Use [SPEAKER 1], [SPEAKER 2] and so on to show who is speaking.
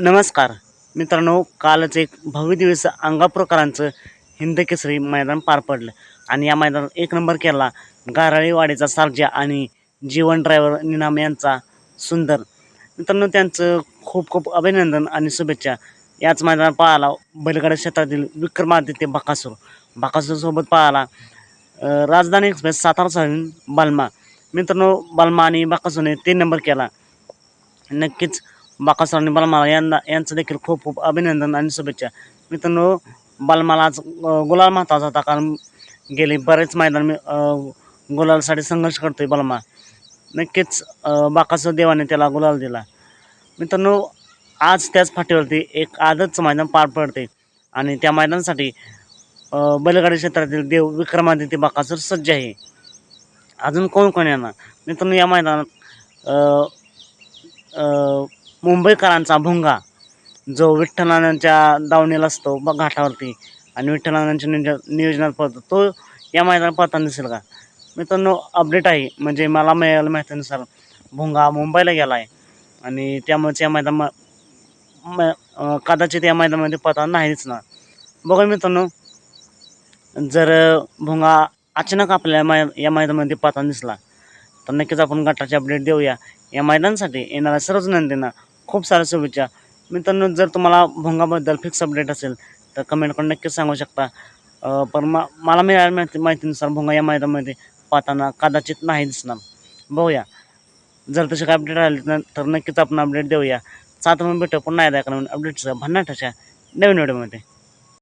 [SPEAKER 1] नमस्कार. मित्रांनो कालच एक भव्य दिवस अंगापूरकरांचं हिंद केसरी मैदान पार पडलं आणि या मैदानात एक नंबर केला गाराळीवाडीचा सारजा आणि जीवन ड्रायव्हर निनाम यांचा सुंदर. मित्रांनो त्यांचं खूप खूप अभिनंदन आणि शुभेच्छा. याच मैदानात पाहायला बैलगाडा क्षेत्रातील विक्रमादित्य बकासूर. बकासूरसोबत पाहायला राजधानी एक्सप्रेस सातारा साईन बालमा. मित्रांनो बालमा आणि बकासूरने तीन नंबर केला. नक्कीच बाकासूर आणि बलमाला यांना यांचं देखील खूप खूप अभिनंदन आणि शुभेच्छा मित्रांनो बलमाला आज गुलाल महत्त्वाचा होता कारण गेले बरेच मैदान मी गुलालसाठी संघर्ष करतो आहे बलमा नक्कीच अं, देवाने त्याला गुलाल दिला मित्रांनो आज त्याच फाटीवरती एक आदतचं मैदान पार पडते आणि त्या मैदानासाठी बैलगाडी क्षेत्रातील देव विक्रमादित्य बाकासूर सज्ज आहे अजून कोण कोण येणार मित्रांनो या मैदानात मुंबईकरांचा भुंगा जो विठ्ठलांच्या दावणीला असतो ब घाटावरती आणि विठ्ठलांच्या नियोज नियोजनात पडतो तो या मैदानात पडताना दिसेल का? मित्रांनो अपडेट आहे. म्हणजे मला मिळालं माहितीनुसार भुंगा मुंबईला गेला आहे आणि त्यामुळेच या मैदान म- कदाचित या मैदानामध्ये पडताना नाही दिसणार. बघा मित्रांनो जर भुंगा अचानक आपल्या मै या मैदानामध्ये पडताना दिसला तर नक्कीच आपण गटाचे अपडेट देऊया. या मैदानासाठी येणाऱ्या सर्वच नंदींना खूप साऱ्या शुभेच्छा. मित्रांनो जर तुम्हाला भोंगाबद्दल फिक्स अपडेट असेल तर कमेंट करून नक्कीच सांगू शकता. पण मा मला मिळाल्या माहिती माहितीनुसार भोंगा या मैदानामध्ये पाहताना कदाचित नाही दिसणार. बघूया. जर तसे काय अपडेट आले तर नक्कीच आपण अपडेट देऊया. सात म्हणून भेटू. पुन्हा एकदा करून नवीन अपडेटचं अशा नवीन व्हिडिओमध्ये